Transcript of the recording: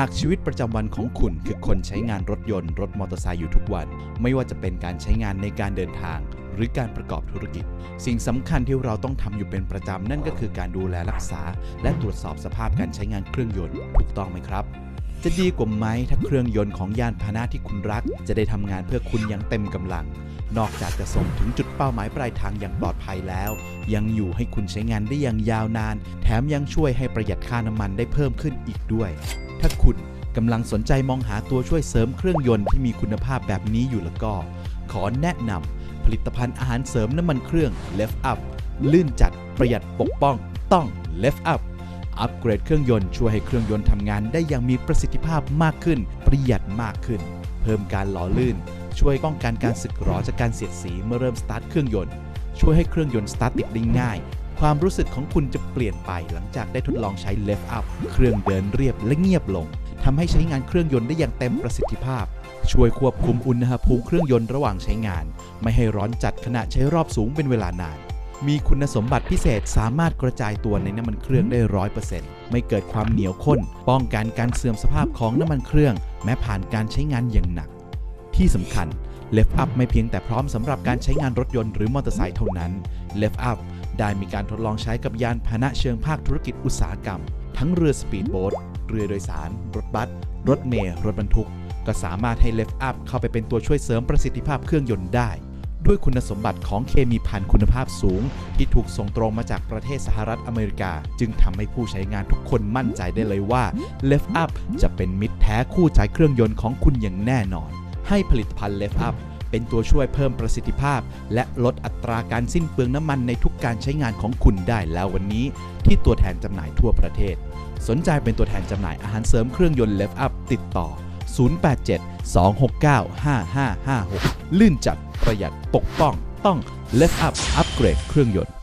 หากชีวิตประจำวันของคุณคือคนใช้งานรถยนต์รถมอเตอร์ไซค์อยู่ทุกวัน ไม่ว่าจะเป็นการใช้งานในการเดินทาง หรือการประกอบธุรกิจ สิ่งสำคัญที่เราต้องทำอยู่เป็นประจำนั่นก็คือการดูแลรักษา และตรวจสอบสภาพการใช้งานเครื่องยนต์ถูกต้องไหมครับจะดีกว่าไหมถ้าเครื่องยนต์ของยานพาหนะที่คุณรัก จะได้ทำงานเพื่อคุณอย่างเต็มกำลัง นอกจากจะส่งถึงจุดเป้าหมายปลายทางอย่างปลอดภัยแล้ว ยังอยู่ให้คุณใช้งานได้อย่างยาวนาน แถมยังช่วยให้ประหยัดค่าน้ำมันได้เพิ่มขึ้นอีกด้วย ถ้าคุณกำลังสนใจมองหาตัวช่วยเสริมเครื่องยนต์ที่มีคุณภาพแบบนี้อยู่แล้วก็ ขอแนะนำผลิตภัณฑ์อาหารเสริมน้ำมันเครื่อง Left Up ลื่นจัดประหยัดปกป้องต้อง Left Up อัปเกรดเครื่องยนต์ช่วยให้เครื่องยนต์ทำงานได้อย่างมีประสิทธิภาพมากขึ้น ประหยัดมากขึ้น เพิ่มการหล่อลื่น ช่วยป้องกันการสึกหรอจากการเสียดสีเมื่อเริ่มสตาร์ทเครื่องยนต์ช่วยให้เครื่องยนต์สตาร์ทติดได้ง่าย ความรู้สึกของคุณจะเปลี่ยนไปหลังจากได้ทดลองใช้ Left Up เครื่องเดินเรียบและเงียบลงทำให้ใช้งานเครื่องยนต์ได้อย่างเต็มประสิทธิภาพ ช่วยควบคุมอุณหภูมิเครื่องยนต์ระหว่างใช้งาน ไม่ให้ร้อนจัดขณะใช้รอบสูงเป็นเวลานาน มีคุณสมบัติพิเศษสามารถกระจายตัวในน้ำมันเครื่องได้ร้อยเปอร์เซ็นต์ไม่เกิดความเหนียวข้น ป้องกันการเสื่อมสภาพของน้ำมันเครื่อง แม้ผ่านการใช้งานอย่างหนัก ที่สำคัญ Left Up ไม่เพียงแต่พร้อมสำหรับการใช้งานรถยนต์หรือมอเตอร์ไซค์เท่านั้น Left Up ได้มีการทดลองใช้กับยานพาหนะเชิงภาคธุรกิจอุตสาหกรรม ทั้งเรือสปีดโบ๊ทเรือโดยสาร รถบัส รถเมล์รถบรรทุก ก็สามารถให้ Left Up เข้าไปเป็นตัวช่วยเสริมประสิทธิภาพเครื่องยนต์ได้ ด้วยคุณสมบัติของเคมีพันคุณภาพสูง ที่ถูกส่งตรงมาจากประเทศสหรัฐอเมริกา จึงทำให้ผู้ใช้งานทุกคนมั่นใจได้เลยว่า Left Up จะเป็นมิตรแท้คู่ใจเครื่องยนต์ของคุณอย่างแน่นอน ให้ผลิตภัณฑ์ Left Up เป็นตัวช่วยเพิ่มประสิทธิภาพ และลดอัตราการสิ้นเปลืองน้ำมันในทุกการใช้งานของคุณได้แล้ววันนี้ ที่ตัวแทนจำหน่ายทั่วประเทศ สนใจเป็นตัวแทนจำหน่ายอาหารเสริมเครื่องยนต์เลฟอัพติดต่อ 087 269 5556 ลื่นจัดประหยัดปกป้องต้องเลฟอัพอัปเกรดเครื่องยนต์